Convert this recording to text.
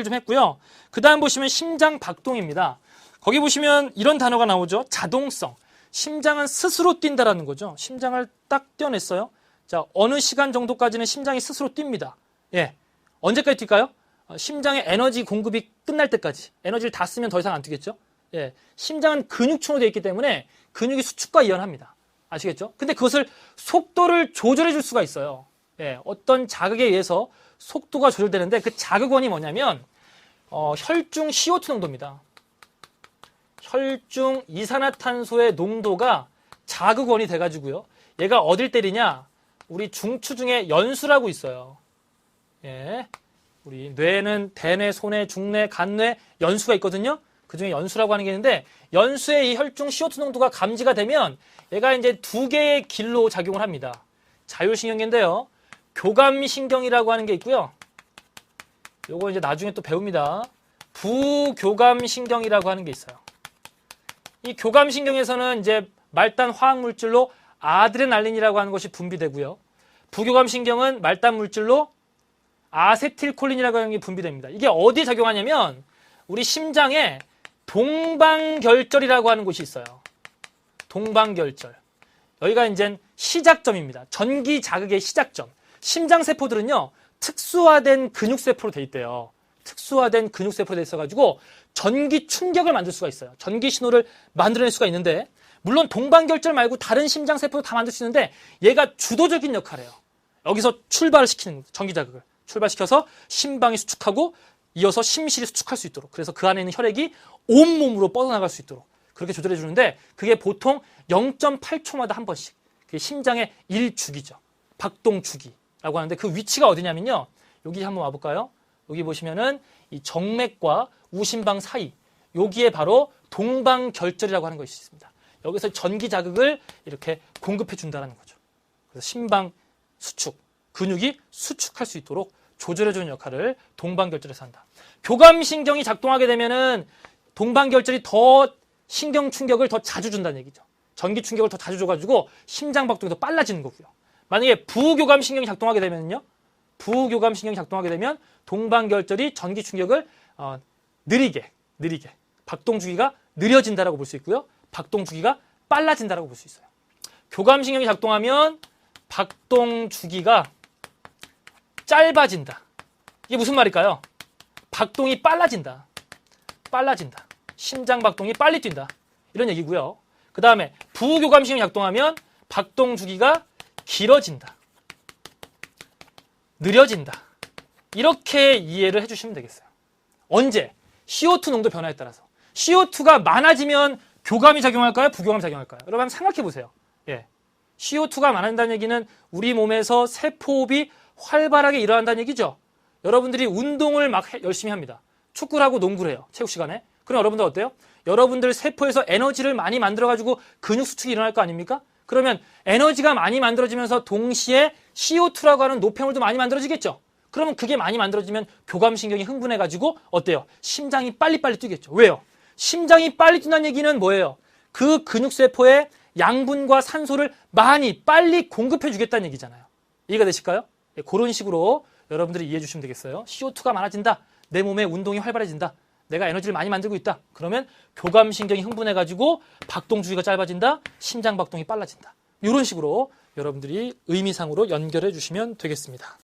얘기를 좀 했고요. 그 다음 보시면 심장 박동입니다. 거기 보시면 이런 단어가 나오죠. 자동성. 심장은 스스로 뛴다라는 거죠. 심장을 딱 떼어냈어요. 자, 어느 시간 정도까지는 심장이 스스로 뜁니다. 예. 언제까지 뛸까요? 어, 심장의 에너지 공급이 끝날 때까지. 에너지를 다 쓰면 더 이상 안 뛰겠죠? 예. 심장은 근육층으로 되어 있기 때문에 근육이 수축과 이완합니다. 아시겠죠? 근데 그것을 속도를 조절해 줄 수가 있어요. 예. 어떤 자극에 의해서 속도가 조절되는데 그 자극원이 뭐냐면 어, 혈중 CO2 농도입니다. 혈중 이산화탄소의 농도가 자극원이 돼가지고요. 얘가 어딜 때리냐? 우리 중추 중에 연수라고 있어요. 예. 우리 뇌는 대뇌, 소뇌, 중뇌, 간뇌 연수가 있거든요. 그 중에 연수라고 하는 게 있는데 연수의 이 혈중 CO2 농도가 감지가 되면 얘가 이제 두 개의 길로 작용을 합니다. 자율신경계인데요. 교감신경이라고 하는 게 있고요. 요거 이제 나중에 또 배웁니다. 부교감신경이라고 하는 게 있어요. 이 교감신경에서는 이제 말단 화학물질로 아드레날린이라고 하는 것이 분비되고요. 부교감신경은 말단 물질로 아세틸콜린이라고 하는 게 분비됩니다. 이게 어디에 작용하냐면 우리 심장에 동방결절이라고 하는 곳이 있어요. 동방결절. 여기가 이제 시작점입니다. 전기 자극의 시작점. 심장 세포들은요 특수화된 근육세포로 돼 있대요. 특수화된 근육세포로 돼 있어가지고 전기 충격을 만들 수가 있어요. 전기 신호를 만들어낼 수가 있는데 물론 동방결절 말고 다른 심장 세포도 다 만들 수 있는데 얘가 주도적인 역할을 해요. 여기서 출발을 시키는 겁니다. 전기 자극을 출발시켜서 심방이 수축하고 이어서 심실이 수축할 수 있도록 그래서 그 안에 있는 혈액이 온몸으로 뻗어나갈 수 있도록 그렇게 조절해 주는데 그게 보통 0.8초마다 한 번씩 그게 심장의 1주기죠. 박동 주기 라고 하는데 그 위치가 어디냐면요. 여기 한번 와볼까요? 여기 보시면은 이 정맥과 우심방 사이 여기에 바로 동방결절이라고 하는 것이 있습니다. 여기서 전기 자극을 이렇게 공급해 준다는 거죠. 그래서 심방 수축, 근육이 수축할 수 있도록 조절해 주는 역할을 동방결절에서 한다. 교감신경이 작동하게 되면은 동방결절이 더 신경 충격을 더 자주 준다는 얘기죠. 전기 충격을 더 자주 줘가지고 심장 박동이 더 빨라지는 거고요. 만약에 부교감 신경이 작동하게 되면요, 부교감 신경이 작동하게 되면 동방결절이 전기 충격을 어, 느리게 느리게 박동 주기가 느려진다라고 볼 수 있고요. 박동 주기가 빨라진다라고 볼 수 있어요. 교감 신경이 작동하면 박동 주기가 짧아진다. 이게 무슨 말일까요? 박동이 빨라진다. 빨라진다. 심장 박동이 빨리 뛴다. 이런 얘기고요. 그 다음에 부교감신경이 작동하면 박동 주기가 길어진다. 느려진다. 이렇게 이해를 해주시면 되겠어요. 언제? CO2 농도 변화에 따라서. CO2가 많아지면 교감이 작용할까요? 부교감이 작용할까요? 여러분 생각해 보세요. 예. CO2가 많아진다는 얘기는 우리 몸에서 세포호흡이 활발하게 일어난다는 얘기죠. 여러분들이 운동을 막 해- 열심히 합니다. 축구를 하고 농구를 해요. 체육 시간에. 그럼 여러분들 어때요? 여러분들 세포에서 에너지를 많이 만들어가지고 근육 수축이 일어날 거 아닙니까? 그러면 에너지가 많이 만들어지면서 동시에 CO2라고 하는 노폐물도 많이 만들어지겠죠? 그러면 그게 많이 만들어지면 교감신경이 흥분해가지고 어때요? 심장이 빨리빨리 뛰겠죠. 왜요? 심장이 빨리 뛴다는 얘기는 뭐예요? 그 근육세포에 양분과 산소를 많이 빨리 공급해 주겠다는 얘기잖아요. 이해가 되실까요? 예, 그런 식으로 여러분들이 이해해 주시면 되겠어요. CO2가 많아진다. 내 몸에 운동이 활발해진다. 내가 에너지를 많이 만들고 있다. 그러면 교감신경이 흥분해가지고 박동주기가 짧아진다. 심장 박동이 빨라진다. 이런 식으로 여러분들이 의미상으로 연결해 주시면 되겠습니다.